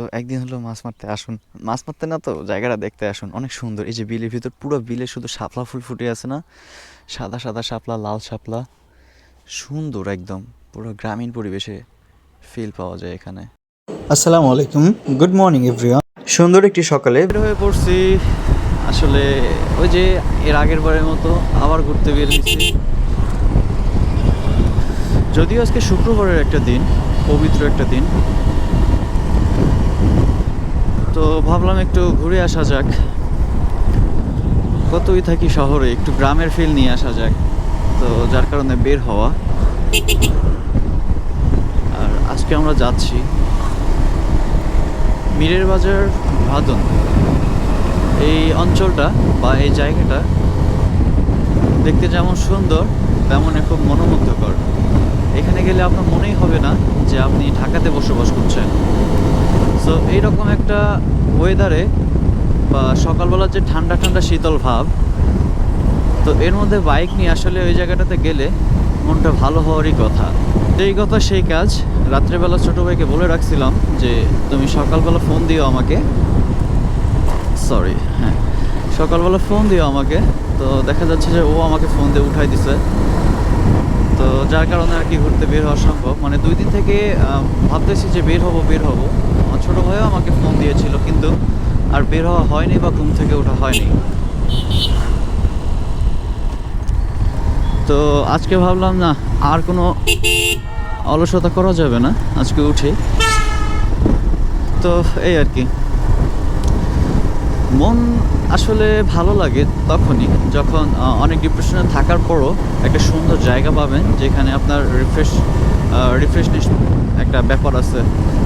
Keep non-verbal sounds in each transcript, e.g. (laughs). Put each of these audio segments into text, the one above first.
তো একদিন হলো মাছ মারতে আসুন। মাছ মারতে না তো জায়গাটা দেখতে আসুন অনেক সুন্দর। এই যে বিলের ভিতর পুরো বিলে শুধু শাপলা ফুল ফুটে আছে না? সাদা সাদা শাপলা লাল শাপলা। সুন্দর একদম পুরো গ্রামীণ পরিবেশে ফিল পাওয়া যায় এখানে। আসসালামু আলাইকুম। গুড মর্নিং এভরিওয়ান সুন্দর একটি সকালে। বের হয়ে পড়ছি আসলে ওই যে এর আগের বারের মতো আবার ঘুরতে বের হয়েছি। যদিও আজকে শুক্রবারের একটা দিন পবিত্র একটা দিন তো ভাবলাম একটু ঘুরে আসা যাক। কতই থাকি শহরে, একটু গ্রামের ফিল নিয়ে আসা যাক। তো যার কারণে বের হওয়া। আর আজকে আমরা যাচ্ছি মীরের বাজার ভাদন। এই অঞ্চলটা বা এই জায়গাটা দেখতে যেমন সুন্দর, তেমনই খুব মনোমুগ্ধকর। এখানে গেলে আপনার মনেই হবে না যে আপনি ঢাকাতে বসবাস করছেন। সো এইরকম একটা ওয়েদারে বা সকালবেলার যে ঠান্ডা ঠান্ডা শীতল ভাব, তো এর মধ্যে বাইক নিয়ে আসলে ওই জায়গাটাতে গেলে মনটা ভালো হওয়ারই কথা। সেই কথা সেই কাজ রাত্রেবেলা ছোটো ভাইকে বলে রাখছিলাম যে, তুমি সকালবেলা ফোন দিও আমাকে। সরি হ্যাঁ। সকালবেলা ফোন দিও আমাকে। তো দেখা যাচ্ছে যে ও আমাকে ফোন দিয়ে উঠাই দিছে। তো যার কারণে আর কি ঘুরতে বের হওয়া সম্ভব। মানে দুই দিন থেকে ভাবতেছি যে বের হব বের হব। ছোটো ভাইও আমাকে ফোন দিয়েছিল, কিন্তু আর বের হওয়া হয়নি বা ঘুম থেকে ওঠা হয়নি। তো আজকে ভাবলাম, না, আর কোনো অলসতা করা যাবে না, আজকে উঠে। তো এই আর কি। মন আসলে ভালো লাগে তখনই যখন অনেক ডিপ্রেশনে থাকার পরও একটা সুন্দর জায়গা পাবেন, যেখানে আপনার রিফ্রেশ রিফ্রেশনেস একটা ব্যাপার আছে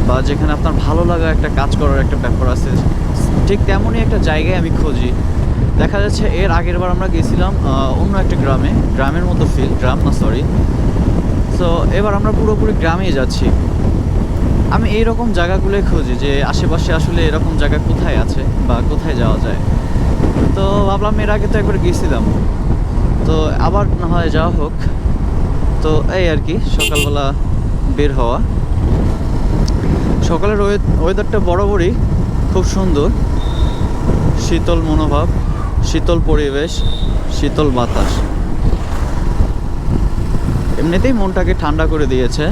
বা যেখানে আপনার ভালো লাগা একটা কাজ করার একটা ব্যাপার আছে। ঠিক তেমনই একটা জায়গায় আমি খুঁজি। দেখা যাচ্ছে এর আগের বার আমরা গেছিলাম অন্য একটা গ্রামে, গ্রামের মতো ফিল গ্রাম না সরি সো এবার আমরা পুরোপুরি গ্রামেই যাচ্ছি। আমি এই রকম জায়গাগুলোই খুঁজি যে আশেপাশে আসলে এরকম জায়গা কোথায় আছে বা কোথায় যাওয়া যায়। তো ভাবলাম এর আগে তো একবার গেছিলাম তো আবার না হয় যাওয়া হোক। তো এই আর কি, সকালবেলা বের হওয়া। সকালের ওয়েদারটা বরাবরই খুব সুন্দর। শীতল মনোভাব, শীতল পরিবেশ, শীতল বাতাস। এমনিতেই মনটাকে ঠান্ডা করে দিয়েছে।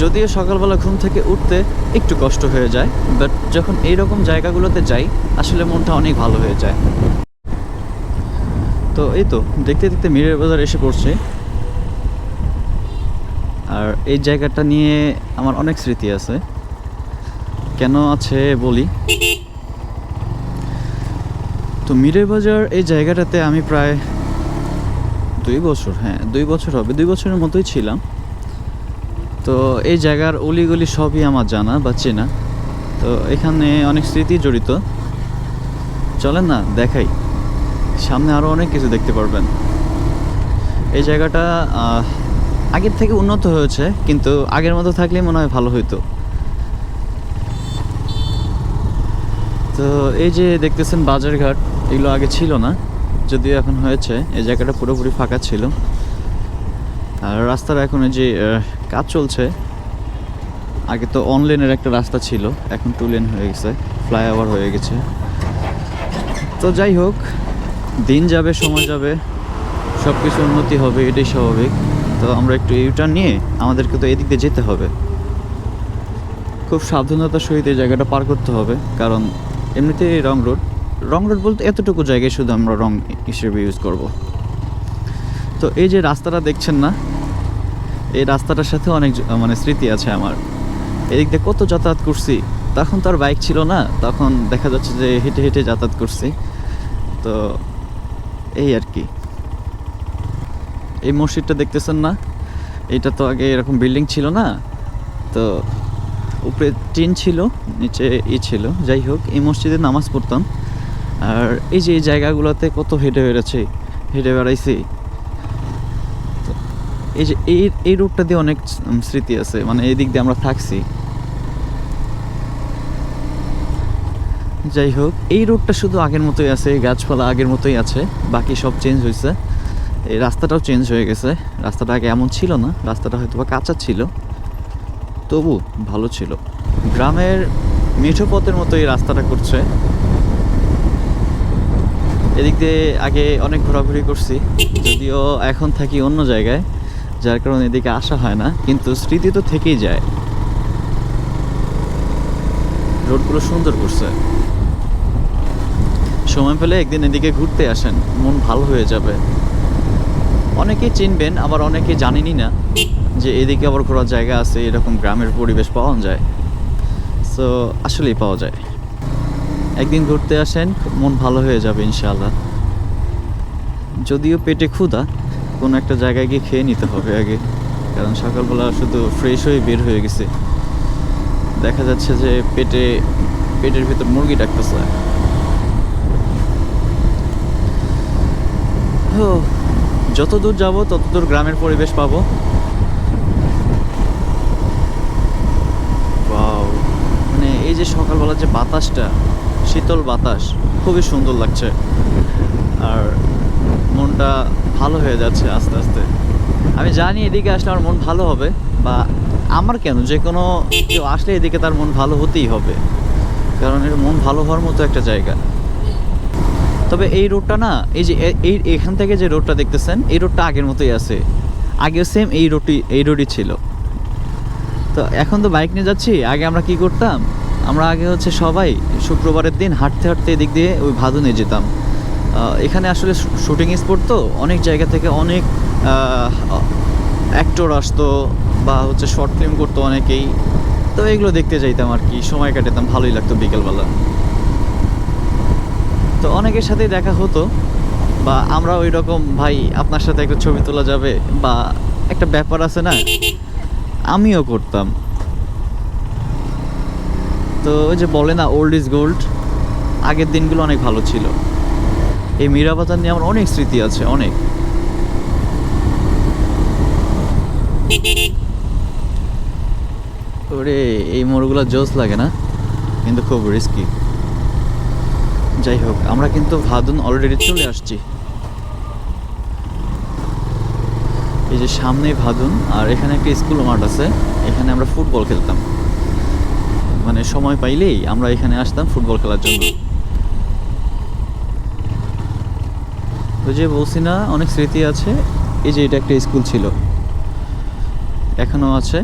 যদিও সকালবেলা ঘুম থেকে উঠতে একটু কষ্ট হয়ে যায় বাট যখন এই রকম জায়গাগুলোতে যাই, আসলে মনটা অনেক ভালো হয়ে যায়। তো এই তো, দেখতে দেখতে মিরের বাজার এসে পড়ছে। আর এই জায়গাটা নিয়ে আমার অনেক স্মৃতি আছে। কেন আছে বলি? তো মিরের বাজার এই জায়গাটাতে আমি প্রায় দুই বছর হ্যাঁ দুই বছর হবে, দুই বছরের মতোই ছিলাম। তো এই জায়গার অলিগলি সবই আমার জানা বা চেনা। তো এখানে অনেক স্মৃতি জড়িত। চলেন না, দেখাই। সামনে আরও অনেক কিছু দেখতে পারবেন। এই জায়গাটা আগের থেকে উন্নত হয়েছে, কিন্তু আগের মতো থাকলে মনে হয় ভালো হইতো। তো এই যে দেখতেছেন বাজারঘাট, এগুলো আগে ছিল না, যদিও এখন হয়েছে, এই জায়গাটা পুরোপুরি ফাঁকা ছিল। আর রাস্তার এখন যে কাজ চলছে, আগে তো অনলাইনের একটা রাস্তা ছিল, এখন টু লেন হয়ে গেছে ফ্লাইওভার হয়ে গেছে। তো যাই হোক, দিন যাবে, সময় যাবে সব কিছু উন্নতি হবে, এটাই স্বাভাবিক। তো আমরা একটু ইউটার্ন নিয়ে আমাদেরকে তো এদিক দিয়ে যেতে হবে। খুব সাবধানতার সহিত এই জায়গাটা পার করতে হবে, কারণ এমনিতে রং রোড রং রোড বলতে এতটুকু জায়গায় শুধু আমরা রং হিসেবে ইউজ করব। তো এই যে রাস্তাটা দেখছেন না, এই রাস্তাটার সাথে অনেক মানে স্মৃতি আছে আমার। এদিক দিয়ে কত যাতায়াত করছি, তখন তো আর বাইক ছিল না, তখন দেখা যাচ্ছে যে হেঁটে হেঁটে যাতায়াত করছি। তো এই আর কি। এই মসজিদটা দেখতেছেন না? এটা তো আগে এরকম বিল্ডিং ছিল না? তো উপরে টিন ছিল, নিচে ই ছিল। যাই হোক, এই মসজিদে নামাজ পড়তাম। আর এই যে এই জায়গাগুলোতে কত হেঁটে বেড়েছে হেঁটে বেড়াইছি। এই যে এই এই রুটটা দিয়ে অনেক স্মৃতি আছে মানে এই দিক দিয়ে আমরা থাকছি। যাই হোক, এই রোডটা শুধু আগের মতোই আছে গাছপালা আগের মতোই আছে, বাকি সব চেঞ্জ হয়েছে এই রাস্তাটাও চেঞ্জ হয়ে গেছে। রাস্তাটা আগে এমন ছিল না, রাস্তাটা হয়তো বা কাঁচা ছিল। তবু ভালো ছিল। গ্রামের মিঠো পথের মতো এই রাস্তাটা করছে। এদিক দিয়ে আগে অনেক ঘোরাঘুরি করছি, যদিও এখন থাকি অন্য জায়গায়, যার কারণে এদিকে আসা হয় না, কিন্তু স্মৃতি তো থেকেই যায়। রোডগুলো সুন্দর করছে। সময় পেলে একদিন এদিকে ঘুরতে আসেন, মন ভালো হয়ে যাবে। অনেকেই চিনবেন আবার অনেকে জানেনই না যে এদিকে আবার ঘোরার জায়গা আছে এরকম গ্রামের পরিবেশ পাওয়া যায়। সো আসলেই পাওয়া যায়। একদিন ঘুরতে আসেন মন ভালো হয়ে যাবে ইনশাআল্লাহ। যদিও পেটে ক্ষুধা কোনো একটা জায়গায় গিয়ে খেয়ে নিতে হবে আগে কারণ সকালবেলা শুধু ফ্রেশ হয়ে বের হয়ে গেছে। দেখা যাচ্ছে যে পেটে পেটের ভিতর মুরগি ডাকতেছে। ও, যত দূর যাব তত দূর গ্রামের পরিবেশ পাবো। মানে এই যে সকালবেলা যে বাতাসটা, শীতল বাতাস, খুবই সুন্দর লাগছে। আর মনটা ভালো হয়ে যাচ্ছে আস্তে আস্তে। আমি জানি এদিকে আসলে আমার মন ভালো হবে, বা আমার কেন? যে কোনো কেউ আসলে এদিকে তার মন ভালো হতেই হবে। কারণ এর মন ভালো হওয়ার মতো একটা জায়গা। তবে এই রোডটা না, এই যে এই, এখান থেকে যে রোডটা দেখতেছেন, এই রোডটা আগের মতোই আছে। আগেও সেম এই রোডটি, এই রোডই ছিল। তো এখন তো বাইক নিয়ে যাচ্ছি, আগে আমরা কি করতাম? আমরা আগে হচ্ছে সবাই শুক্রবারের দিন হাঁটতে হাঁটতে এদিক দিয়ে ওই ভাদুনে যেতাম। এখানে আসলে শুটিং স্পট তো, অনেক জায়গা থেকে অনেক অ্যাক্টর আসতো বা হচ্ছে শর্ট ফিল্ম করতো অনেকেই। তো এগুলো দেখতে যাইতাম আর কি, সময় কাটাতাম ভালোই লাগতো বিকেলবেলা। তো অনেকের সাথেই দেখা হতো বা আমরা ওই রকম ভাই, আপনার সাথে একটা ছবি তোলা যাবে বা একটা ব্যাপার আছে না? আমিও করতাম। তো ওই যে বলে না ওল্ড ইজ গোল্ড আগের দিনগুলো অনেক ভালো ছিল। এই মীরাবাজার নিয়ে আমার অনেক স্মৃতি আছে, অনেক। ওরে, এই মোড়গুলো জোস লাগে না? কিন্তু খুব রিস্কি যাই হোক, আমরা কিন্তু ভাদুন অলরেডি চলে আসছি। এই যে সামনেই ভাদুন, আর এখানে একটা স্কুল মাঠ আছে, এখানে আমরা ফুটবল খেলতাম। মানে সময় পাইলেই আমরা এখানে আসতাম ফুটবল খেলার জন্য। ওই যে বলছি না, অনেক স্মৃতি আছে। এই যে এটা একটা স্কুল ছিল। এখনও আছে,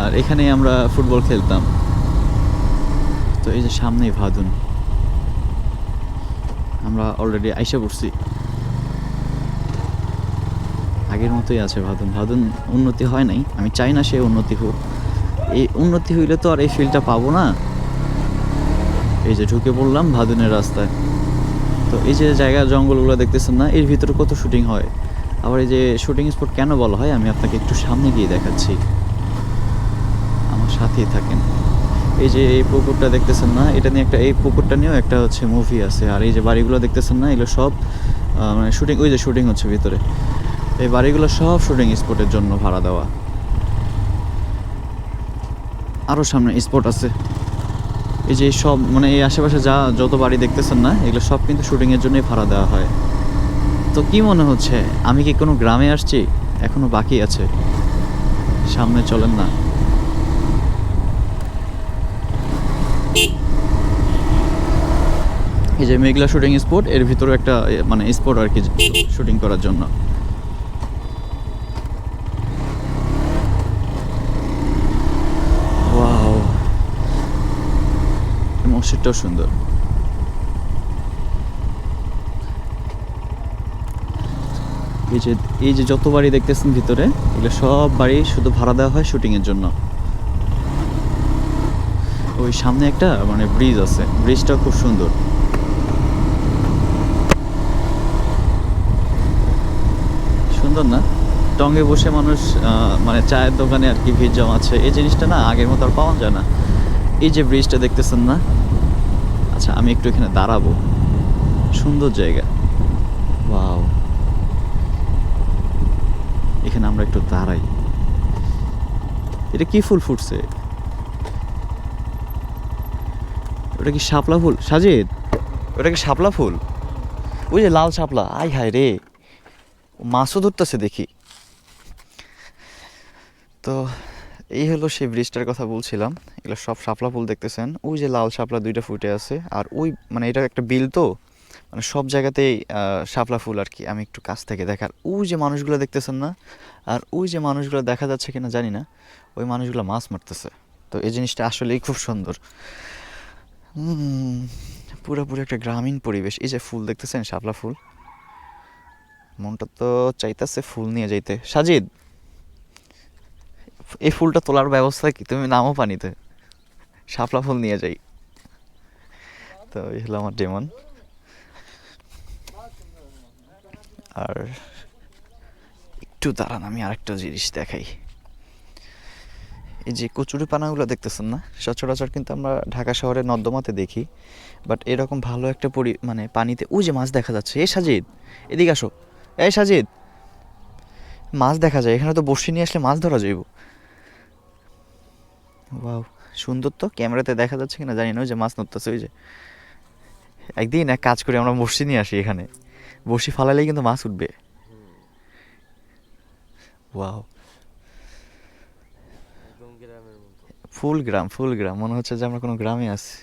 আর এখানেই আমরা ফুটবল খেলতাম। তো এই যে সামনেই ভাদুন। আমরা অলরেডি আইসা পড়ছি। আগের মতোই আছে ভাদুন। ভাদুন উন্নতি হয় নাই। আমি চাই না সে উন্নতি হোক। এই উন্নতি হইলে তো আর এই ফিল্ডটা পাবো না। এই যে ঢুকে পড়লাম ভাদুনের রাস্তায়। তো এই যে জায়গা জঙ্গলগুলো দেখতেছেন না, এর ভিতরে কত শুটিং হয়? আবার এই যে শুটিং স্পট কেন বলা হয়? আমি আপনাকে একটু সামনে গিয়ে দেখাচ্ছি। আমার সাথেই থাকেন। এই যে এই পুকুরটা দেখতেছেন না, এটা নিয়ে একটা এই পুকুরটা নিয়েও একটা হচ্ছে মুভি আছে। আর এই যে বাড়িগুলো দেখতেছেন না, এগুলো সব মানে শুটিং ওই যে শুটিং হচ্ছে ভিতরে। এই বাড়িগুলো সব শুটিং স্পটের জন্য ভাড়া দেওয়া। আরও সামনে স্পট আছে। এই যে সব মানে এই আশেপাশে যা, যত বাড়ি দেখতেছেন না, এগুলো সব কিন্তু শুটিংয়ের জন্যই ভাড়া দেওয়া হয়। তো কি মনে হচ্ছে, আমি কি কোনো গ্রামে আসছি? এখনও বাকি আছে। সামনে চলেন না। এই যে মেঘলা শুটিং স্পট এর ভিতরে একটা মানে স্পট আর কি শুটিং করার জন্য। মসজিদটাও সুন্দর। এই যে এই যে যত বাড়ি দেখতেছেন ভিতরে, এগুলো সব বাড়ি শুধু ভাড়া দেওয়া হয় শুটিংয়ের জন্য। ওই সামনে একটা মানে ব্রিজ আছে। ব্রিজটা খুব সুন্দর। সুন্দর না? টঙ্গে বসে মানুষ মানে চায়ের দোকানে আর কি ভিড় জমাচ্ছে। এই জিনিসটা না আগের মতো আর পাওয়া যায় না। এই যে ব্রিজটা দেখতেছেন না? আচ্ছা আমি একটু এখানে দাঁড়াবো। সুন্দর জায়গা। ওয়াও এখানে আমরা একটু দাঁড়াই। এটা কি ফুল ফুটছে? ওটা কি শাপলা ফুল? সাজিদ, ওটা কি শাপলা ফুল? ওই যে লাল শাপলা। আই হায় রে। মাছও ধরতেছে দেখি। তো এই হলো সেই ব্রিজটার কথা বলছিলাম। এগুলো সব শাপলা ফুল দেখতেছেন। ওই যে লাল শাপলা দুইটা ফুটে আছে। আর ওই মানে এটা একটা বিল তো? মানে সব জায়গাতেই শাপলা ফুল আর কি। আমি একটু কাছ থেকে দেখার ওই যে মানুষগুলো দেখতেছেন না? আর ওই যে মানুষগুলো দেখা যাচ্ছে কিনা জানি না। ওই মানুষগুলো মাছ মারতেছে। তো এই জিনিসটা আসলেই খুব সুন্দর। পুরোপুরি একটা গ্রামীণ পরিবেশ। এই যে ফুল দেখতেছেন? শাপলা ফুল। মনটা তো চাইতেছে ফুল নিয়ে যাইতে। সাজিদ, এই ফুলটা তোলার ব্যবস্থা কি? তুমি নামও পানিতে। শাপলা ফুল নিয়ে যাই। তো এই হলো আমার ডেমন। আর একটু দাঁড়ান, আমি আরেকটা জিনিস দেখাই। এই যে কচুরি পানাগুলো দেখতেছেন না? সচরাচর কিন্তু আমরা ঢাকা শহরের নর্দমাতে দেখি বাট এরকম ভালো একটা পরি মানে পানিতে ওই যে মাছ দেখা যাচ্ছে। এ সাজিদ, এদিকে আসো। এই সাজিদ মাছ দেখা যায় এখানে তো বসে নিয়ে আসলে মাছ ধরা যাইব। ওয়াও সুন্দর তো ক্যামেরাতে দেখা যাচ্ছে কিনা জানি না ওই যে মাছ নড়তেছে ওই যে। একদিন এক কাজ করে আমরা বসি নিয়ে আসি এখানে। বসি ফালালেই কিন্তু মাছ উঠবে। ওয়াও। ফুল গ্রাম ফুল গ্রাম মনে হচ্ছে যে আমরা কোনো গ্রামে আছি।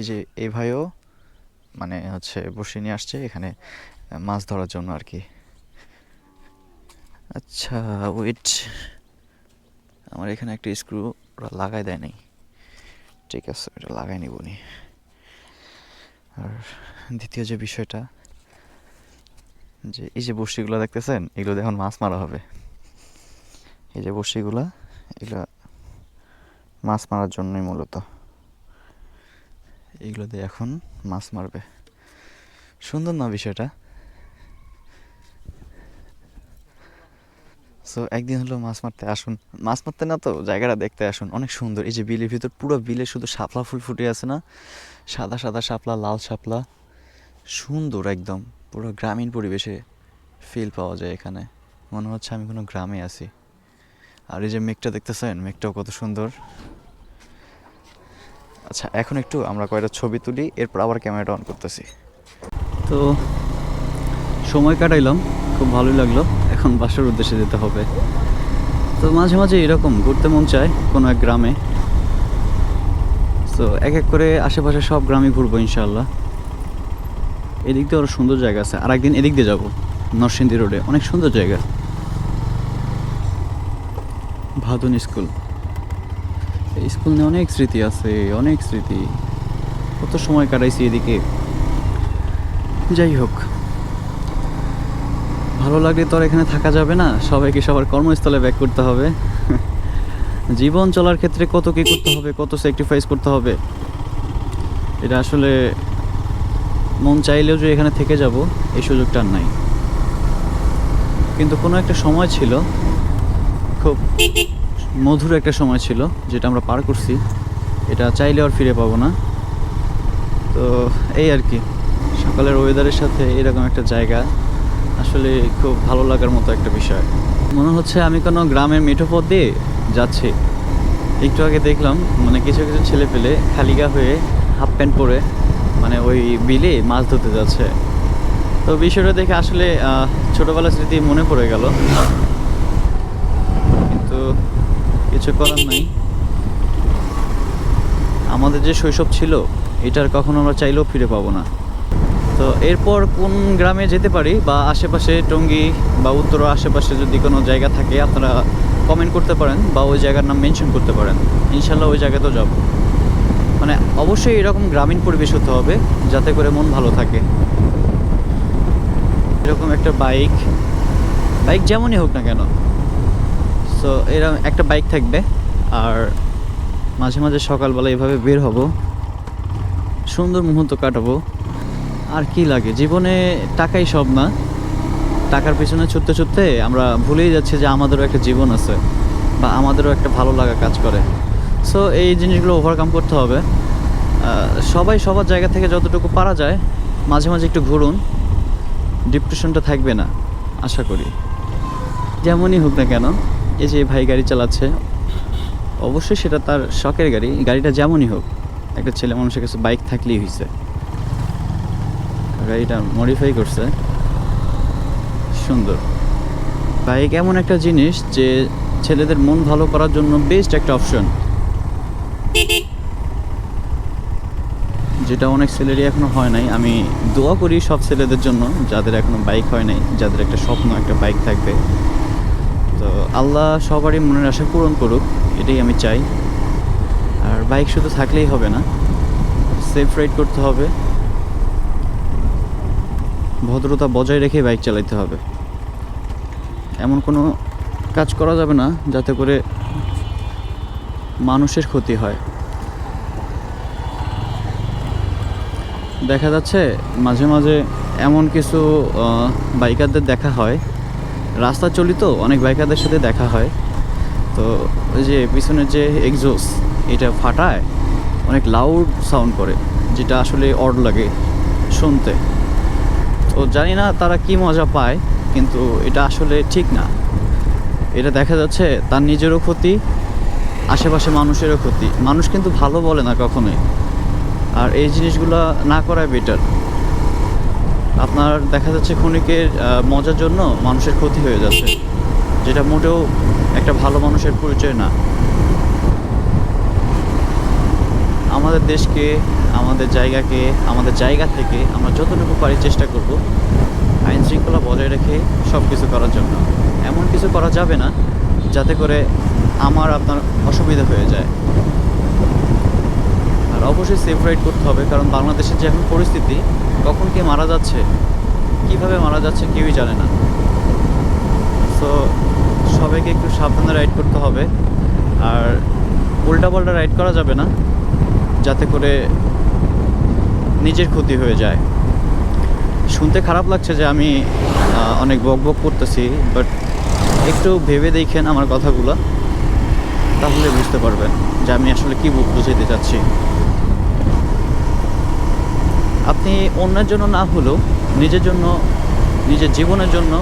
এই যে এই ভাইও মানে হচ্ছে বসে নিয়ে আসছে এখানে মাছ ধরার জন্য আর কি। আচ্ছা ওয়েট আমার এখানে একটা স্ক্রু ওরা লাগাই দেয় নাই। ঠিক আছে, এটা লাগাই নিব নি। আর দ্বিতীয় যে বিষয়টা, যে এই যে বড়শিগুলো দেখতেছেন, এগুলো এখন মাছ মারা হবে। এই যে বড়শিগুলা, এগুলো মাছ মারার জন্যই মূলত। এগুলো দিয়ে এখন মাছ মারবে। সুন্দর না বিষয়টা? সো একদিন হলো মাছ মারতে আসুন। মাছ মারতে না তো জায়গাটা দেখতে আসুন, অনেক সুন্দর। এই যে বিলের ভিতর, পুরো বিলে শুধু শাপলা ফুল ফুটে আছে না? সাদা সাদা শাপলা, লাল শাপলা। সুন্দর একদম, পুরো গ্রামীণ পরিবেশে ফিল পাওয়া যায় এখানে। মনে হচ্ছে আমি কোনো গ্রামে আছি। আর এই যে মেঘটা দেখতেছেন, মেঘটাও কত সুন্দর। আচ্ছা এখন একটু আমরা কয়েকটা ছবি তুলি, এরপর আবার ক্যামেরাটা অন করতেছি। তো সময় কাটাইলাম, খুব ভালোই লাগল, এখন বাসার উদ্দেশ্যে যেতে হবে। তো মাঝে মাঝে এরকম ঘুরতে মন চায় কোনো এক গ্রামে। তো এক এক করে আশেপাশে সব গ্রামে ঘুরবো ইনশাল্লাহ এদিক দিয়ে আরও সুন্দর জায়গা আছে আর একদিন এদিক দিয়ে যাব, নরসিংদী রোডে, অনেক সুন্দর জায়গা। ভাদুন স্কুল। স্কুল নিয়ে অনেক স্মৃতি আছে, অনেক স্মৃতি। কত সময় কাটাইছি এদিকে। যাই হোক ভালো লাগলে তো আর এখানে থাকা যাবে না, সবাইকে সবার কর্মস্থলে ব্যাক করতে হবে। (laughs) জীবন চলার ক্ষেত্রে কত কী করতে হবে, কত স্যাক্রিফাইস করতে হবে। এটা আসলে মন চাইলেও যে এখানে থেকে যাব, এই সুযোগটা আর নাই। কিন্তু কোনো একটা সময় ছিল, খুব মধুর একটা সময় ছিল, যেটা আমরা পার করছি। এটা চাইলে আর ফিরে পাবো না। তো এই আর কি, সকালের ওয়েদারের সাথে এরকম একটা জায়গা। আসলে খুব ভালো লাগার মতো একটা বিষয়। মনে হচ্ছে আমি কোনো গ্রামের মেঠো পথ দিয়ে যাচ্ছি। একটু আগে দেখলাম মানে কিছু কিছু ছেলে পেলে খালিগা হয়ে হাফ প্যান্ট পরে মানে ওই বিলে মাছ ধরতে যাচ্ছে। তো বিষয়টা দেখে আসলে ছোটবেলার স্মৃতি মনে পড়ে গেল। কিন্তু কিছু করার নাই। আমাদের যে শৈশব ছিল, এটার কখনো আমরা চাইলেও ফিরে পাবো না। তো এরপর কোন গ্রামে যেতে পারি বা আশেপাশে টঙ্গী বা উত্তর আশেপাশে যদি কোনো জায়গা থাকে, আপনারা কমেন্ট করতে পারেন বা ওই জায়গার নাম মেনশন করতে পারেন। ইনশাল্লাহ ওই জায়গাতেও যাব। মানে অবশ্যই এরকম গ্রামীণ পরিবেশ হতে হবে, যাতে করে মন ভালো থাকে। এরকম একটা বাইক বাইক যেমনই হোক না কেন সো এরকম একটা বাইক থাকবে, আর মাঝে মাঝে সকালবেলা এভাবে বের হব। সুন্দর মুহূর্ত কাটাবো। আর কি লাগে? জীবনে টাকাই সব না। টাকার পিছনে ছুটতে ছুটতে আমরা ভুলেই যাচ্ছি যে আমাদেরও একটা জীবন আছে, বা আমাদেরও একটা ভালো লাগা কাজ করে। সো এই জিনিসগুলো ওভারকাম করতে হবে। সবাই সবার জায়গা থেকে যতটুকু পারা যায়, মাঝে মাঝে একটু ঘুরুন। ডিপ্রেশনটা থাকবে না, আশা করি। যেমনই হোক না কেন। এই যে ভাই গাড়ি চালাচ্ছে, অবশ্যই সেটা তার শখের গাড়ি। গাড়িটা যেমনই হোক, একটা ছেলে মানুষের কাছে বাইক থাকলেই হয়েছে গাড়িটা মডিফাই করছে। সুন্দর। বাইক এমন একটা জিনিস যে ছেলেদের মন ভালো করার জন্য বেস্ট একটা অপশন যেটা অনেক ছেলেরই এখনও হয় নাই। আমি দোয়া করি সব ছেলেদের জন্য, যাদের এখনও বাইক হয় নাই, যাদের একটা স্বপ্ন, একটা বাইক থাকবে। তো আল্লাহ সবারই মনের আশা পূরণ করুক, এটাই আমি চাই। আর বাইক শুধু থাকলেই হবে না সেফ রাইড করতে হবে। ভদ্রতা বজায় রেখে বাইক চালাতে হবে। এমন কোনো কাজ করা যাবে না, যাতে করে মানুষের ক্ষতি হয়। দেখা যাচ্ছে, মাঝে মাঝে এমন কিছু বাইকারদের দেখা হয় রাস্তা চলিত অনেক বাইকারদের সাথে দেখা হয়। তো ওই যে পিছনের যে এক্সোস এটা ফাটায়, অনেক লাউড সাউন্ড করে, যেটা আসলে অড লাগে শুনতে। তো জানি না তারা কি মজা পায়, কিন্তু এটা আসলে ঠিক না। এটা দেখা যাচ্ছে তার নিজেরও ক্ষতি, আশেপাশে মানুষেরও ক্ষতি। মানুষ কিন্তু ভালো বলে না কখনোই। আর এই জিনিসগুলো না করাই বেটার আপনার দেখা যাচ্ছে ক্ষণিকের মজার জন্য মানুষের ক্ষতি হয়ে যাচ্ছে, যেটা মোটেও একটা ভালো মানুষের পরিচয় না। আমাদের দেশকে, আমাদের জায়গাকে, আমাদের জায়গা থেকে আমরা যতটুকু পারি চেষ্টা করব, আইন শৃঙ্খলা বজায় রেখে সব কিছু করার জন্য। এমন কিছু করা যাবে না, যাতে করে আমার আপনার অসুবিধা হয়ে যায়। আর অবশ্যই সেফ রাইড করতে হবে, কারণ বাংলাদেশের যে এখন পরিস্থিতি কখন কে মারা যাচ্ছে? কীভাবে মারা যাচ্ছে কেউই জানে না। সো সবাইকে একটু সাবধানে রাইড করতে হবে। আর উল্টাপাল্টা রাইড করা যাবে না, যাতে করে নিজের ক্ষতি হয়ে যায়। শুনতে খারাপ লাগছে যে আমি অনেক বক বক করতেছি বাট একটু ভেবে দেখেন আমার কথাগুলো, তাহলে বুঝতে পারবেন যে আমি আসলে কী বু- বুঝাতে চাচ্ছি। আপনি অন্যের জন্য না হলেও নিজের জন্য, নিজের জীবনের জন্য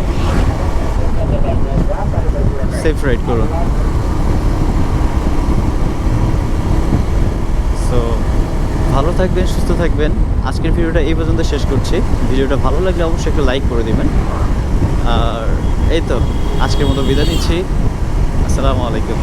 সেফ রাইড করুন। সো ভালো থাকবেন, সুস্থ থাকবেন। আজকের ভিডিওটা এই পর্যন্ত শেষ করছি। ভিডিওটা ভালো লাগলে অবশ্যই একটু লাইক করে দেবেন। আর এই তো, আজকের মতো বিদায় নিচ্ছি। আসসালামু আলাইকুম।